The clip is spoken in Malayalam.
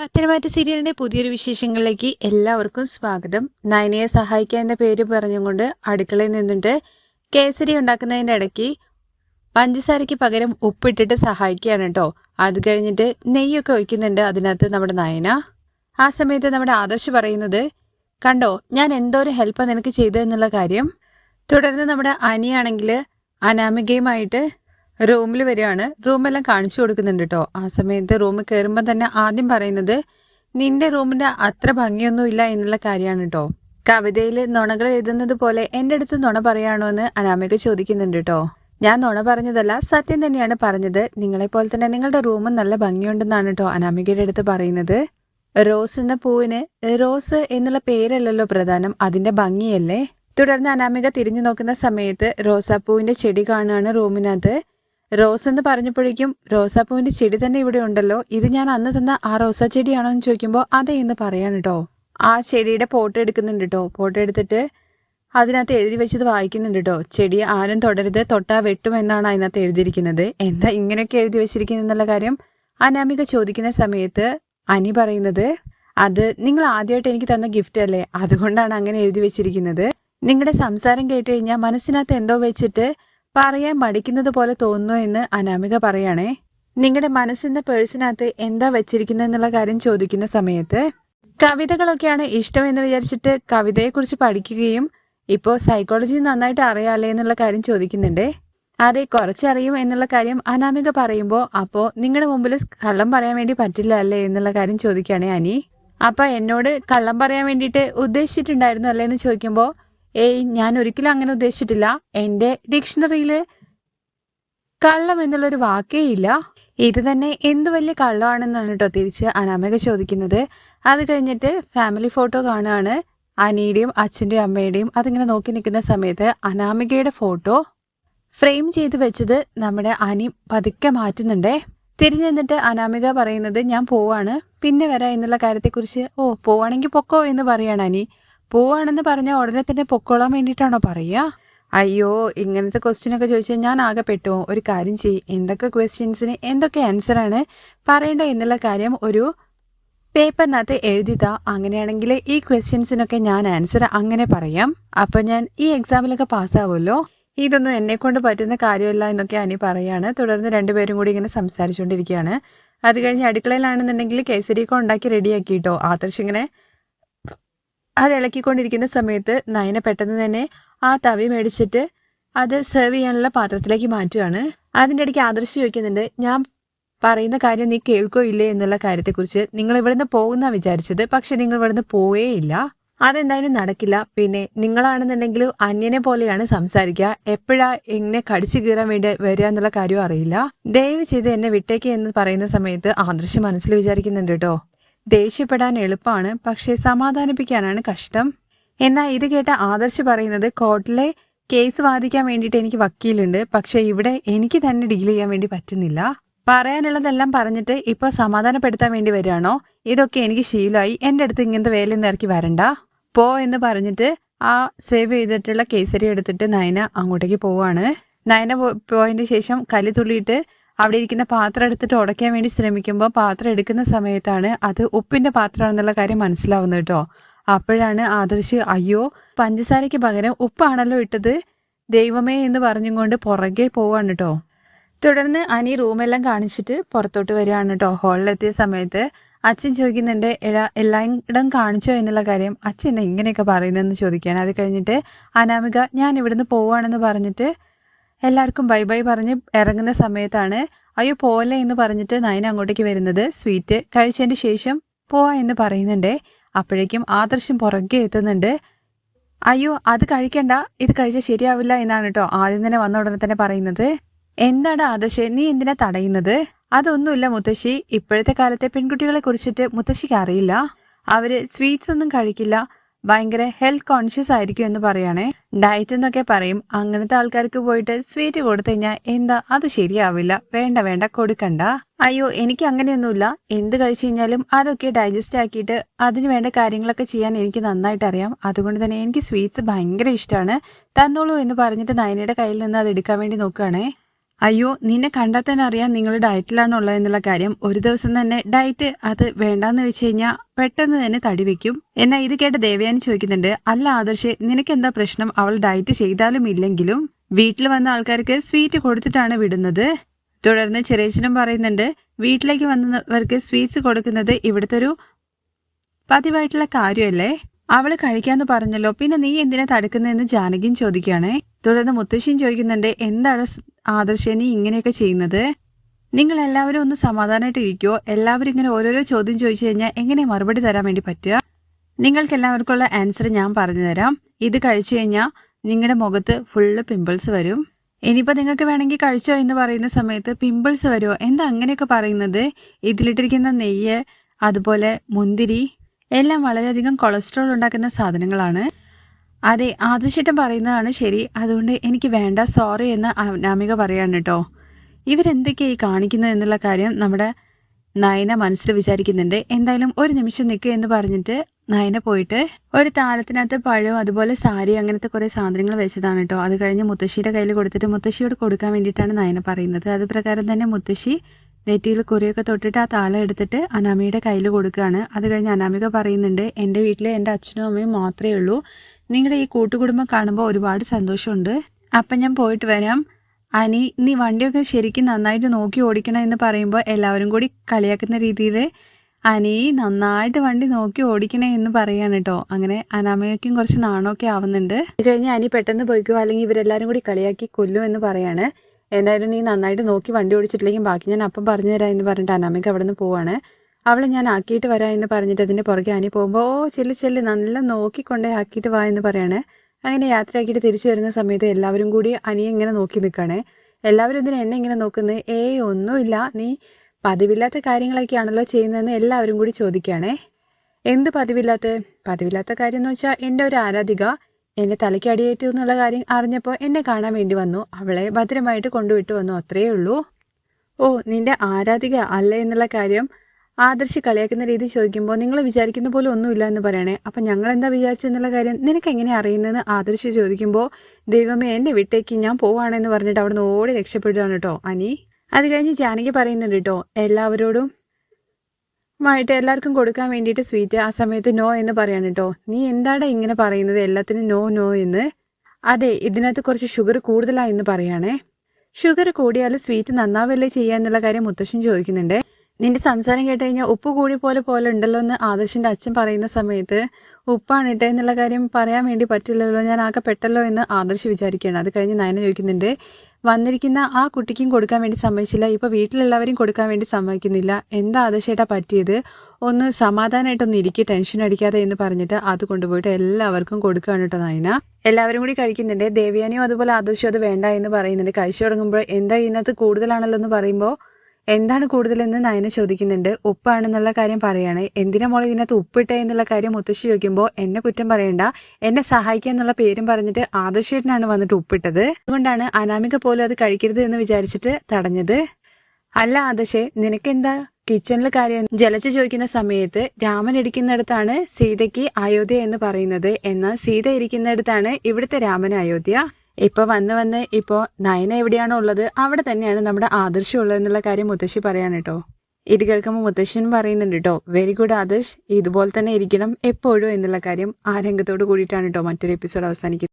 പത്തനംതിട്ട സീരിയലിന്റെ പുതിയൊരു വിശേഷങ്ങളിലേക്ക് എല്ലാവർക്കും സ്വാഗതം. നയനയെ സഹായിക്കുക എന്ന പേര് പറഞ്ഞുകൊണ്ട് അടുക്കളയിൽ നിന്നിട്ട് കേസരി ഉണ്ടാക്കുന്നതിന്റെ ഇടയ്ക്ക് പഞ്ചസാരയ്ക്ക് പകരം ഉപ്പിട്ടിട്ട് സഹായിക്കുകയാണ് കേട്ടോ. അത് കഴിഞ്ഞിട്ട് നെയ്യൊക്കെ ഒഴിക്കുന്നുണ്ട് അതിനകത്ത് നമ്മുടെ നയന. ആ സമയത്ത് നമ്മുടെ ആദർശ് പറയുന്നത് കണ്ടോ ഞാൻ എന്തോ ഒരു ഹെൽപ്പ് നിനക്ക് ചെയ്തതെന്നുള്ള കാര്യം. തുടർന്ന് നമ്മുടെ അനിയാണെങ്കിൽ അനാമികയുമായിട്ട് റൂമിൽ വരികയാണ്. റൂമെല്ലാം കാണിച്ചു കൊടുക്കുന്നുണ്ട് കേട്ടോ ആ സമയത്ത് റൂമിൽ കയറുമ്പോൾ തന്നെ ആദ്യം പറയുന്നത് നിന്റെ റൂമിന്റെ അത്ര ഭംഗിയൊന്നുമില്ല എന്നുള്ള കാര്യമാണ് കേട്ടോ കവിതയിൽ നുണകൾ എഴുതുന്നത് പോലെ എന്റെ അടുത്ത് നുണ പറയാണോ എന്ന് അനാമിക ചോദിക്കുന്നുണ്ട് കേട്ടോ ഞാൻ നുണ പറഞ്ഞതല്ല സത്യം തന്നെയാണ് പറഞ്ഞത്. നിങ്ങളെ പോലെ തന്നെ നിങ്ങളുടെ റൂമും നല്ല ഭംഗിയുണ്ടെന്നാണ് കേട്ടോ അനാമികയുടെ അടുത്ത് പറയുന്നത്. റോസ് എന്ന പൂവിന് റോസ് എന്നുള്ള പേരല്ലല്ലോ പ്രധാനം അതിന്റെ ഭംഗിയല്ലേ? തുടർന്ന് അനാമിക തിരിഞ്ഞു നോക്കുന്ന സമയത്ത് റോസാപ്പൂവിന്റെ ചെടി കാണുകയാണ് റൂമിനകത്ത്. റോസ് എന്ന് പറഞ്ഞപ്പോഴേക്കും റോസാപ്പൂവിന്റെ ചെടി തന്നെ ഇവിടെ ഉണ്ടല്ലോ. ഇത് ഞാൻ അന്ന് തന്ന ആ റോസാ ചെടിയാണോ എന്ന് ചോദിക്കുമ്പോൾ അതെ എന്ന് പറയാണ് കേട്ടോ ആ ചെടിയുടെ ഫോട്ടോ എടുക്കുന്നുണ്ട് കേട്ടോ ഫോട്ടോ എടുത്തിട്ട് അതിനകത്ത് എഴുതി വെച്ചത് വായിക്കുന്നുണ്ട് കേട്ടോ ചെടി ആരും തൊടരുത് തൊട്ടാ വെട്ടും എന്നാണ് അതിനകത്ത് എഴുതിയിരിക്കുന്നത്. എന്താ ഇങ്ങനെയൊക്കെ എഴുതി വെച്ചിരിക്കുന്നത് എന്നുള്ള കാര്യം അനാമിക ചോദിക്കുന്ന സമയത്ത് അനി പറയുന്നത് അത് നിങ്ങൾ ആദ്യമായിട്ട് എനിക്ക് തന്ന ഗിഫ്റ്റ് അല്ലേ? അതുകൊണ്ടാണ് അങ്ങനെ എഴുതി വെച്ചിരിക്കുന്നത്. നിങ്ങളുടെ സംസാരം കേട്ട് കഴിഞ്ഞാൽ മനസ്സിനകത്ത് എന്തോ വെച്ചിട്ട് പറയാൻ മടിക്കുന്നത് പോലെ തോന്നുന്നു എന്ന് അനാമിക പറയണേ. നിങ്ങളുടെ മനസ്സിന്റെ പേഴ്സിനകത്ത് എന്താ വെച്ചിരിക്കുന്നത് എന്നുള്ള കാര്യം ചോദിക്കുന്ന സമയത്ത് കവിതകളൊക്കെയാണ് ഇഷ്ടം എന്ന് വിചാരിച്ചിട്ട് കവിതയെക്കുറിച്ച് പഠിക്കുകയും ഇപ്പോൾ സൈക്കോളജി നന്നായിട്ട് അറിയാലേ എന്നുള്ള കാര്യം ചോദിക്കുന്നുണ്ടേ. അതെ കുറച്ചറിയും എന്നുള്ള കാര്യം അനാമിക പറയുമ്പോൾ അപ്പോൾ നിങ്ങളുടെ മുമ്പിൽ കള്ളം പറയാൻ വേണ്ടി പറ്റില്ല അല്ലേ? എന്നുള്ള കാര്യം ചോദിക്കുകയാണേ അനി. അപ്പൊ എന്നോട് കള്ളം പറയാൻ വേണ്ടിയിട്ട് ഉദ്ദേശിച്ചിട്ടുണ്ടായിരുന്നു അല്ലേ എന്ന് ചോദിക്കുമ്പോൾ ഏയ് ഞാൻ ഒരിക്കലും അങ്ങനെ ഉദ്ദേശിച്ചിട്ടില്ല. എന്റെ ഡിക്ഷണറിയിൽ കള്ളം എന്നുള്ളൊരു വാക്കേ ഇല്ല. ഇത് തന്നെ എന്ത് വലിയ കള്ളമാണെന്നാണ് കേട്ടോ തിരിച്ച് അനാമിക ചോദിക്കുന്നത്. അത് കഴിഞ്ഞിട്ട് ഫാമിലി ഫോട്ടോ കാണുകയാണ്. അനിയുടെയും അച്ഛന്റെയും അമ്മയുടെയും അതിങ്ങനെ നോക്കി നിൽക്കുന്ന സമയത്ത് അനാമികയുടെ ഫോട്ടോ ഫ്രെയിം ചെയ്ത് വെച്ചത് നമ്മുടെ അനി പതുക്കെ മാറ്റുന്നുണ്ടേ. തിരിഞ്ഞു നിന്നിട്ട് അനാമിക പറയുന്നത് ഞാൻ പോവാണ്. പിന്നെ വരാം എന്നുള്ള കാര്യത്തെക്കുറിച്ച് ഓ പോവാണെങ്കിൽ പൊക്കോ എന്ന് പറയാണ് അനി. പോവാണെന്ന് പറഞ്ഞ ഉടനെ തന്നെ പൊക്കോളാൻ വേണ്ടിയിട്ടാണോ പറയുക അയ്യോ ഇങ്ങനത്തെ ക്വസ്റ്റ്യൻ ഒക്കെ ചോദിച്ചാൽ ഞാൻ ആകെ പെട്ടു. ഒരു കാര്യം ചെയ് എന്തൊക്കെ ക്വസ്റ്റ്യൻസിന് എന്തൊക്കെ ആൻസർ ആണ് പറയേണ്ട എന്നുള്ള കാര്യം ഒരു പേപ്പറിനകത്ത് എഴുതിതാ. അങ്ങനെയാണെങ്കിൽ ഈ ക്വസ്റ്റ്യൻസിനൊക്കെ ഞാൻ ആൻസർ അങ്ങനെ പറയാം. അപ്പൊ ഞാൻ ഈ എക്സാമിലൊക്കെ പാസ്സാവുമല്ലോ ഇതൊന്നും എന്നെ കൊണ്ട് പറ്റുന്ന കാര്യമല്ല എന്നൊക്കെ അനി പറയാണ്. തുടർന്ന് രണ്ടുപേരും കൂടി ഇങ്ങനെ സംസാരിച്ചുകൊണ്ടിരിക്കുകയാണ്. അത് കഴിഞ്ഞ് അടുക്കളയിലാണെന്നുണ്ടെങ്കിൽ കേസരിയൊക്കെ ഉണ്ടാക്കി റെഡിയാക്കി കേട്ടോ ആദർശ് ഇങ്ങനെ അത് ഇളക്കിക്കൊണ്ടിരിക്കുന്ന സമയത്ത് നയന പെട്ടെന്ന് തന്നെ ആ തവി മേടിച്ചിട്ട് അത് സെർവ് ചെയ്യാനുള്ള പാത്രത്തിലേക്ക് മാറ്റുകയാണ് അതിന്റെ ഇടയ്ക്ക് ആദർശ് ചോദിക്കുന്നുണ്ട് ഞാൻ പറയുന്ന കാര്യം നീ കേൾക്കോ ഇല്ലേ എന്നുള്ള കാര്യത്തെക്കുറിച്ച്. നിങ്ങൾ ഇവിടുന്ന് പോകുന്ന വിചാരിച്ചത് പക്ഷെ നിങ്ങൾ ഇവിടുന്ന് പോവേ ഇല്ല. അതെന്തായാലും നടക്കില്ല. പിന്നെ നിങ്ങളാണെന്നുണ്ടെങ്കിൽ അന്യനെ പോലെയാണ് സംസാരിക്കുക. എപ്പോഴാ എങ്ങനെ കടിച്ചു കീറാൻ വേണ്ടി വരിക എന്നുള്ള കാര്യം അറിയില്ല. ദയവ് ചെയ്ത് എന്നെ വിട്ടേക്ക് എന്ന് പറയുന്ന സമയത്ത് ആദർശ് മനസ്സിൽ വിചാരിക്കുന്നുണ്ട് കേട്ടോ. ദേഷ്യപ്പെടാൻ എളുപ്പമാണ്. പക്ഷേ സമാധാനിപ്പിക്കാനാണ് കഷ്ടം. എന്നാൽ ഇത് കേട്ട ആദർശ് പറയുന്നത് കോർട്ടിലെ കേസ് വാദിക്കാൻ വേണ്ടിയിട്ട് എനിക്ക് വക്കീലുണ്ട്. പക്ഷേ ഇവിടെ എനിക്ക് തന്നെ ഡീൽ ചെയ്യാൻ വേണ്ടി പറ്റുന്നില്ല. പറയാനുള്ളതെല്ലാം പറഞ്ഞിട്ട് ഇപ്പൊ സമാധാനപ്പെടുത്താൻ വേണ്ടി വരികയാണോ? ഇതൊക്കെ എനിക്ക് ശീലമായി. എന്റെ അടുത്ത് ഇങ്ങനത്തെ വേലയൊന്നും ഇറക്കി വരണ്ട. പോ എന്ന് പറഞ്ഞിട്ട് ആ സേവ് ചെയ്തിട്ടുള്ള കേസരി എടുത്തിട്ട് നയന അങ്ങോട്ടേക്ക് പോവാണ്. നയന പോയതിന് ശേഷം കലി തുള്ളിയിട്ട് അവിടെ ഇരിക്കുന്ന പാത്രം എടുത്തിട്ട് ഉടയ്ക്കാൻ വേണ്ടി ശ്രമിക്കുമ്പോൾ പാത്രം എടുക്കുന്ന സമയത്താണ് അത് ഉപ്പിന്റെ പാത്രമാണെന്നുള്ള കാര്യം മനസ്സിലാവുന്നത് കേട്ടോ. അപ്പോഴാണ് ആദർശ് അയ്യോ പഞ്ചസാരയ്ക്ക് പകരം ഉപ്പാണല്ലോ ഇട്ടത്? ദൈവമേ എന്ന് പറഞ്ഞുകൊണ്ട് പുറകെ പോവാണ് കേട്ടോ. തുടർന്ന് അനി റൂമെല്ലാം കാണിച്ചിട്ട് പുറത്തോട്ട് വരികയാണ് കേട്ടോ. ഹാളിലെത്തിയ സമയത്ത് അച്ഛൻ ചോദിക്കുന്നുണ്ട് എടാ ഇടം കാണിച്ചോ എന്നുള്ള കാര്യം? അച്ഛൻ എങ്ങനെയൊക്കെ പറയുന്നതെന്ന് ചോദിക്കുകയാണ്. അത് കഴിഞ്ഞിട്ട് അനാമിക ഞാൻ ഇവിടുന്ന് പോവുകയാണെന്ന് പറഞ്ഞിട്ട് എല്ലാവർക്കും ബൈ ബൈ പറഞ്ഞ് ഇറങ്ങുന്ന സമയത്താണ് അയ്യോ പോലെ എന്ന് പറഞ്ഞിട്ട് നയന അങ്ങോട്ടേക്ക് വരുന്നത്. സ്വീറ്റ് കഴിച്ചതിന് ശേഷം പോവാ എന്ന് പറയുന്നുണ്ടേ. അപ്പോഴേക്കും ആദർശം പുറകെ എത്തുന്നുണ്ട്. അയ്യോ അത് കഴിക്കണ്ട. ഇത് കഴിച്ചാൽ ശരിയാവില്ല എന്നാണ് കേട്ടോ ആദ്യം തന്നെ വന്ന ഉടനെ തന്നെ പറയുന്നത്. എന്താണ് ആദർശ് നീ എന്തിനാ തടയുന്നത്? അതൊന്നുമില്ല മുത്തശ്ശി. ഇപ്പോഴത്തെ കാലത്തെ പെൺകുട്ടികളെ കുറിച്ചിട്ട് മുത്തശ്ശിക്ക് അറിയില്ല. അവർ സ്വീറ്റ്സ് ഒന്നും കഴിക്കില്ല. ഭയങ്കര ഹെൽത്ത് കോൺഷ്യസ് ആയിരിക്കും എന്ന് പറയണേ. ഡയറ്റ് എന്നൊക്കെ പറയും. അങ്ങനത്തെ ആൾക്കാർക്ക് പോയിട്ട് സ്വീറ്റ് കൊടുത്തു കഴിഞ്ഞാൽ എന്താ അത് ശരിയാവില്ല. വേണ്ട വേണ്ട കൊടുക്കണ്ട. അയ്യോ എനിക്ക് അങ്ങനെയൊന്നുമില്ല. എന്ത് കഴിച്ചു കഴിഞ്ഞാലും അതൊക്കെ ഡൈജസ്റ്റ് ആക്കിയിട്ട് അതിന് വേണ്ട കാര്യങ്ങളൊക്കെ ചെയ്യാൻ എനിക്ക് നന്നായിട്ട് അറിയാം. അതുകൊണ്ട് തന്നെ എനിക്ക് സ്വീറ്റ്സ് ഭയങ്കര ഇഷ്ടമാണ് തന്നോളൂ എന്ന് പറഞ്ഞിട്ട് നയനയുടെ കയ്യിൽ നിന്ന് അത് എടുക്കാൻ വേണ്ടി നോക്കുകയാണേ. അയ്യോ നിന്നെ കണ്ടാൽ തന്നെ അറിയാം നിങ്ങൾ ഡയറ്റിലാണുള്ളത് എന്നുള്ള കാര്യം. ഒരു ദിവസം തന്നെ ഡയറ്റ് അത് വേണ്ടാന്ന് വെച്ച് കഴിഞ്ഞാൽ പെട്ടെന്ന് തന്നെ തടി വെക്കും. എന്നാൽ ഇത് കേട്ട് ദേവയാനി ചോദിക്കുന്നുണ്ട് അല്ല ആദർശ് നിനക്ക് എന്താ പ്രശ്നം? അവൾ ഡയറ്റ് ചെയ്താലും ഇല്ലെങ്കിലും വീട്ടിൽ വന്ന ആൾക്കാർക്ക് സ്വീറ്റ് കൊടുത്തിട്ടാണ് വിടുന്നത്. തുടർന്ന് ചെറിയച്ചനും പറയുന്നുണ്ട് വീട്ടിലേക്ക് വന്നവർക്ക് സ്വീറ്റ്സ് കൊടുക്കുന്നത് ഇവിടുത്തെ ഒരു പതിവായിട്ടുള്ള കാര്യമല്ലേ? അവൾ കഴിക്കാന്ന് പറഞ്ഞല്ലോ. പിന്നെ നീ എന്തിനാ തടുക്കുന്നതെന്ന് ജാനകിയും ചോദിക്കുകയാണേ. തുടർന്ന് മുത്തശ്ശിയും ചോദിക്കുന്നുണ്ട് എന്താണ് ആദർശനി ഇങ്ങനെയൊക്കെ ചെയ്യുന്നത്? നിങ്ങൾ എല്ലാവരും ഒന്ന് സമാധാനമായിട്ട് ഇരിക്കുവോ എല്ലാവരും ഇങ്ങനെ ഓരോരോ ചോദ്യം ചോദിച്ചു കഴിഞ്ഞാൽ എങ്ങനെ മറുപടി തരാൻ വേണ്ടി പറ്റുക? നിങ്ങൾക്ക് എല്ലാവർക്കുള്ള ആൻസർ ഞാൻ പറഞ്ഞു തരാം. ഇത് കഴിച്ചു കഴിഞ്ഞാൽ നിങ്ങളുടെ മുഖത്ത് ഫുള്ള് പിമ്പിൾസ് വരും. ഇനിയിപ്പോൾ നിങ്ങൾക്ക് വേണമെങ്കിൽ കഴിച്ചോ എന്ന് പറയുന്ന സമയത്ത് പിമ്പിൾസ് വരുമോ എന്താ അങ്ങനെയൊക്കെ പറയുന്നത്? ഇതിലിട്ടിരിക്കുന്ന നെയ്യ് അതുപോലെ മുന്തിരി എല്ലാം വളരെയധികം കൊളസ്ട്രോൾ ഉണ്ടാക്കുന്ന സാധനങ്ങളാണ്. അതെ ആദർശിട്ടം പറയുന്നതാണ് ശരി. അതുകൊണ്ട് എനിക്ക് വേണ്ട സോറി എന്ന് അനാമിക പറയാണ് കേട്ടോ. ഇവരെന്തൊക്കെയായി കാണിക്കുന്നത് എന്നുള്ള കാര്യം നമ്മുടെ നയന മനസ്സിൽ വിചാരിക്കുന്നുണ്ട്. എന്തായാലും ഒരു നിമിഷം നിൽക്കുക എന്ന് പറഞ്ഞിട്ട് നയന പോയിട്ട് ഒരു താലത്തിനകത്ത് പഴവും അതുപോലെ സാരി അങ്ങനത്തെ കുറെ സാധനങ്ങൾ വെച്ചതാണ് കേട്ടോ. അത് കഴിഞ്ഞ് മുത്തശ്ശിയുടെ കയ്യിൽ കൊടുത്തിട്ട് മുത്തശ്ശിയോട് കൊടുക്കാൻ വേണ്ടിയിട്ടാണ് നയന പറയുന്നത്. അത് പ്രകാരം തന്നെ മുത്തശ്ശി നെറ്റിയിൽ കുറിയൊക്കെ തൊട്ടിട്ട് ആ താലം എടുത്തിട്ട് അനാമിയുടെ കയ്യിൽ കൊടുക്കുകയാണ്. അത് കഴിഞ്ഞ് അനാമിക പറയുന്നുണ്ട് എന്റെ വീട്ടിൽ എന്റെ അച്ഛനും അമ്മയും മാത്രമേ ഉള്ളൂ. നിങ്ങളുടെ ഈ കൂട്ടുകുടുംബം കാണുമ്പോൾ ഒരുപാട് സന്തോഷമുണ്ട്. അപ്പം ഞാൻ പോയിട്ട് വരാം. അനി നീ വണ്ടിയൊക്കെ ശരിക്കും നന്നായിട്ട് നോക്കി ഓടിക്കണം എന്ന് പറയുമ്പോൾ എല്ലാവരും കൂടി കളിയാക്കുന്ന രീതിയിൽ അനി നന്നായിട്ട് വണ്ടി നോക്കി ഓടിക്കണേ എന്ന് പറയാണ് കേട്ടോ. അങ്ങനെ അനാമയ്ക്കും കുറച്ച് നാണമൊക്കെ ആവുന്നുണ്ട്. ഇത് കഴിഞ്ഞ് അനി പെട്ടെന്ന് പോയിക്കോ അല്ലെങ്കിൽ ഇവരെല്ലാവരും കൂടി കളിയാക്കി കൊല്ലും എന്ന് പറയാണ് എന്തായാലും നീ നന്നായിട്ട് നോക്കി വണ്ടി ഓടിച്ചിട്ടില്ലെങ്കിൽ ബാക്കി ഞാൻ അപ്പം പറഞ്ഞു തരാം എന്ന് പറഞ്ഞിട്ട് അനാമിക അവിടെ നിന്ന് പോവാണ്. അവളെ ഞാൻ ആക്കിയിട്ട് വരാം എന്ന് പറഞ്ഞിട്ട് അതിന്റെ പുറകെ അനി പോകുമ്പോൾ ഓ ചെല്ലു ചെല്ലു നല്ല നോക്കിക്കൊണ്ടേ ആക്കിയിട്ട് വാ എന്ന് പറയാണ്. അങ്ങനെ യാത്രയാക്കിയിട്ട് തിരിച്ചു വരുന്ന സമയത്ത് എല്ലാവരും കൂടി അനിയെ ഇങ്ങനെ നോക്കി നിൽക്കുകയാണ് എല്ലാവരും ഇതിന് എന്നെ ഇങ്ങനെ നോക്കുന്നത് ഏയ് ഒന്നുമില്ല. നീ പതിവില്ലാത്ത കാര്യങ്ങളൊക്കെയാണല്ലോ ചെയ്യുന്നതെന്ന് എല്ലാവരും കൂടി ചോദിക്കുകയാണേ എന്ത് പതിവില്ലാത്ത? പതിവില്ലാത്ത കാര്യം എന്ന് വെച്ചാൽ എന്റെ ഒരു ആരാധിക എന്റെ തലയ്ക്ക് അടിയേറ്റു എന്നുള്ള കാര്യം അറിഞ്ഞപ്പോൾ എന്നെ കാണാൻ വേണ്ടി വന്നു. അവളെ ഭദ്രമായിട്ട് കൊണ്ടുവിട്ടു വന്നു. അത്രയേ ഉള്ളൂ. ഓ നിന്റെ ആരാധിക അല്ല എന്നുള്ള കാര്യം ആദർശ് കളിയാക്കുന്ന രീതി ചോദിക്കുമ്പോൾ നിങ്ങൾ വിചാരിക്കുന്ന പോലെ ഒന്നുമില്ല എന്ന് പറയണേ. അപ്പൊ ഞങ്ങൾ എന്താ വിചാരിച്ചെന്നുള്ള കാര്യം നിനക്ക് എങ്ങനെ അറിയുന്നതെന്ന് ആദർശ് ചോദിക്കുമ്പോൾ ദൈവമേ എന്നെ വിട്ടേക്ക് ഞാൻ പോവാണെന്ന് പറഞ്ഞിട്ട് അവിടുന്ന് ഓടി രക്ഷപ്പെടുകയാണ് കേട്ടോ അനി. അത് കഴിഞ്ഞ് ജാനകി പറയുന്നുണ്ട് കേട്ടോ എല്ലാവരോടും മായിട്ട് എല്ലാവർക്കും കൊടുക്കാൻ വേണ്ടിയിട്ട് സ്വീറ്റ് ആ സമയത്ത് നോ എന്ന് പറയാണ് കേട്ടോ നീ എന്താടാ ഇങ്ങനെ പറയുന്നത്? എല്ലാത്തിനും നോ നോ എന്ന്. അതെ ഇതിനകത്ത് കുറച്ച് ഷുഗർ കൂടുതലാ എന്ന് പറയാണേ. ഷുഗർ കൂടിയാൽ സ്വീറ്റ് നന്നാവല്ലേ ചെയ്യാന്നുള്ള കാര്യം മുത്തശ്ശൻ ചോദിക്കുന്നുണ്ട്. നിന്റെ സംസാരം കേട്ട് കഴിഞ്ഞാൽ ഉപ്പ് കൂടി പോലെ പോലെ ഉണ്ടല്ലോ എന്ന് ആദർശിന്റെ അച്ഛൻ പറയുന്ന സമയത്ത് ഉപ്പാണ് ഇട്ടേ എന്നുള്ള കാര്യം പറയാൻ വേണ്ടി പറ്റില്ലല്ലോ ഞാൻ ആകെ പെട്ടല്ലോ എന്ന് ആദർശ് വിചാരിക്കുകയാണ്. അത് കഴിഞ്ഞ് നയന ചോദിക്കുന്നുണ്ട് വന്നിരിക്കുന്ന ആ കുട്ടിക്കും കൊടുക്കാൻ വേണ്ടി സമ്മതിച്ചില്ല ഇപ്പൊ വീട്ടിലുള്ളവരും കൊടുക്കാൻ വേണ്ടി സമ്മതിക്കുന്നില്ല. എന്താ ആദർശേട്ടാ പറ്റിയത്? ഒന്ന് സമാധാനമായിട്ടൊന്ന് ഇരിക്കുക ടെൻഷൻ അടിക്കാതെ എന്ന് പറഞ്ഞിട്ട് അത് കൊണ്ടുപോയിട്ട് എല്ലാവർക്കും കൊടുക്കുകയാണ് കേട്ടോ നയന. എല്ലാവരും കൂടി കഴിക്കുന്നുണ്ട്. ദേവ്യാനിയും അതുപോലെ ആദർശവും അത് വേണ്ട എന്ന് പറയുന്നുണ്ട്. കഴിച്ചു തുടങ്ങുമ്പോൾ എന്താ ഇതിനകത്ത് കൂടുതലാണല്ലോ എന്ന് പറയുമ്പോൾ എന്താണ് കൂടുതലെന്ന് നയന ചോദിക്കുന്നുണ്ട്. ഉപ്പാണെന്നുള്ള കാര്യം പറയാണ്. എന്തിനാ മോളെ ഇതിനകത്ത് ഉപ്പിട്ടെ എന്നുള്ള കാര്യം മുത്തശ്ശി ചോദിക്കുമ്പോൾ എന്നെ കുറ്റം പറയണ്ട. എന്നെ സഹായിക്കുക എന്നുള്ള പേരും പറഞ്ഞിട്ട് ആദർശേട്ടനാണ് വന്നിട്ട് ഉപ്പിട്ടത്. അതുകൊണ്ടാണ് അനാമിക പോലും അത് കഴിക്കരുത് എന്ന് വിചാരിച്ചിട്ട് തടഞ്ഞത്. അല്ല ആദർശേ നിനക്കെന്താ? കിച്ചണിൽ കാര്യം ജലജ ചോദിക്കുന്ന സമയത്ത് രാമൻ ഇരിക്കുന്നിടത്താണ് സീതയ്ക്ക് അയോധ്യ എന്ന് പറയുന്നത്. എന്നാൽ സീത ഇരിക്കുന്നിടത്താണ് ഇവിടുത്തെ രാമൻ അയോധ്യ. ഇപ്പൊ വന്ന് വന്ന് ഇപ്പോ നയന എവിടെയാണോ ഉള്ളത് അവിടെ തന്നെയാണ് നമ്മുടെ ആദർശം ഉള്ളത് എന്നുള്ള കാര്യം മുത്തശ്ശി പറയാണ് കേട്ടോ ഇത് കേൾക്കുമ്പോൾ മുത്തശ്ശൻ പറയുന്നുണ്ട് കേട്ടോ വെരി ഗുഡ് ആദർശ് ഇതുപോലെ തന്നെ ഇരിക്കണം എപ്പോഴും എന്നുള്ള കാര്യം ആ രംഗത്തോട് കൂടിയിട്ടാണ് കേട്ടോ മറ്റൊരു എപ്പിസോഡ് അവസാനിക്കുന്നത്.